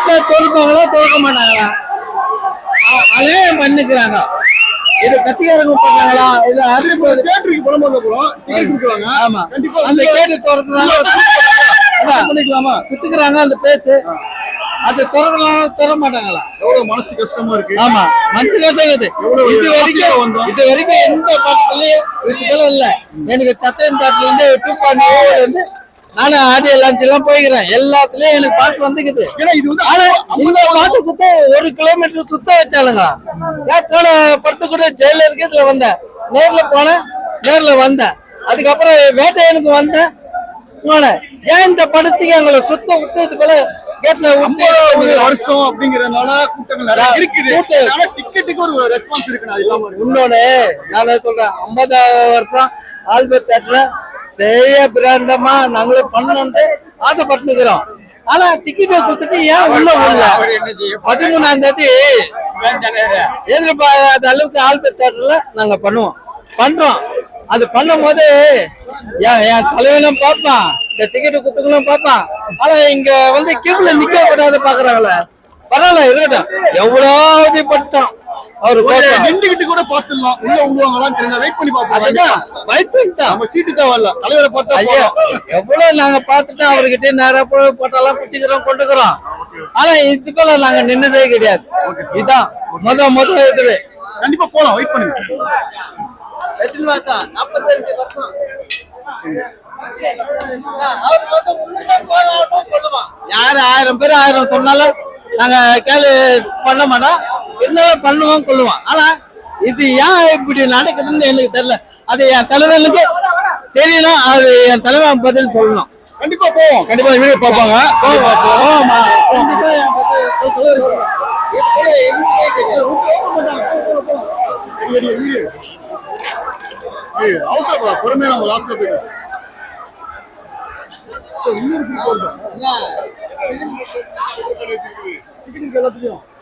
கேட்ல திறப்பாங்களா திறக்க மாட்டாங்களா? அலையம் பண்ணிக்கிறாங்க. இது கட்சிக்காரங்க பண்ணாங்களா இது அறிவிப்பு தியேட்டருக்கு படம் பார்க்க போறோம் டிக்கெட் கொடுக்குறாங்க ஆமா. கண்டிப்பா அந்த கேட்டு திறக்கிறாங்க. பண்ணிக்கலாமா? குத்துக்கிறாங்க அந்த பேசு அது திறக்கலாம் திற மாட்டாங்களா? எவ்வளவு மனசு கஷ்டமா இருக்கு. ஆமா. மனசு கஷ்டம் இது. இது வரைக்கும். இது வரைக்கும் எந்த படத்துலயும் இதுக்கெல்லாம் இல்ல. எனக்கு சத்தியம் தாட்டில இருந்து டூ பாயிண்ட் இருந்து நானும் ஆடியோ லான்ச் எல்லாம் போய்க்கிறேன். எல்லாத்துலயும் எனக்கு பாட்டு வந்துக்குது. ஏன்னா இது வந்து ஆனா பாட்டு குத்த ஒரு கிலோமீட்டர் சுத்த வச்சாலுங்க போன படத்து கூட ஜெயில இருக்கு இதுல வந்தேன். நேர்ல போனேன் நேர்ல வந்தேன். அதுக்கப்புறம் வேட்டையனுக்கு வந்தேன் போனேன். ஏன் இந்த படத்துக்கு எங்களை சுத்த விட்டு இது போல கேட்ல வருஷம் அப்படிங்கறதுனால கூட்டங்கள் இருக்குது. ஆனா டிக்கெட்டுக்கு ஒரு ரெஸ்பான்ஸ் இருக்கு இன்னொன்னு நான் சொல்றேன் ஐம்பதாவது வருஷம் ஆல்பர்ட் தேட்டர்ல செய்ய பிராண்டமா நாங்களே பண்ணணும்ட்டு ஆசைப்பட்டுக்கிறோம் ஆனா டிக்கெட்டை கொடுத்துட்டு ஏன் உள்ள உள்ள பதிமூணாம் தேதி எதிர்பாராத அளவுக்கு ஆல்பர்ட் தேட்டர்ல நாங்க பண்ணுவோம். பண்றோம். அது பண்ணும் போது என் என் தலைவனும் பார்ப்பான். இந்த டிக்கெட் குத்துக்களும் பார்ப்பான். ஆனா இங்க வந்து கியூல நிக்க கூடாது பாக்குறாங்களே பரவாயில்ல இருக்கட்டும். எவ்வளவு பட்டோம் அவரு. நின்றுகிட்டு கூட பாத்துடலாம் உள்ள விடுவாங்களான்னு தெரியல. வெயிட் பண்ணி பாப்போம் வெயிட் பண்ணிட்டோம் நம்ம சீட்டு தேவையில்ல தலைவரை பார்த்தா. எவ்வளவு நாங்க பார்த்துட்டு அவர்கிட்ட நேரா போய் போட்டாலாம் பிடிச்சிக்கிறோம் கொண்டுக்கிறோம். ஆனா இது போல நாங்க நின்னதே கிடையாது. இதான் முத முத இதுவே. கண்டிப்பா போலாம். வெயிட் பண்ணுங்க. எத்தனை வருஷம். நாற்பத்தஞ்சு வருஷம் யாரு ஆயிரம் பேர் ஆயிரம் சொன்னாலும் நாங்க கேளு பண்ண மாட்டோம். இருந்தாலும் பண்ணுவோம் கொள்ளுவோம் ஆனா இது ஏன் இப்படி நடக்குதுன்னு எனக்கு தெரியல. அது என் தலைவனுக்கு தெரியணும். அது என் தலைவன் பதில் சொல்லணும். கண்டிப்பா போவோம். கண்டிப்பா வீடியோ பார்ப்பாங்க. அவசரப்படா. பொறுமையா நம்ம லாஸ்ட்ல போயிடும் இன்னொரு? எல்லாத்துலயும்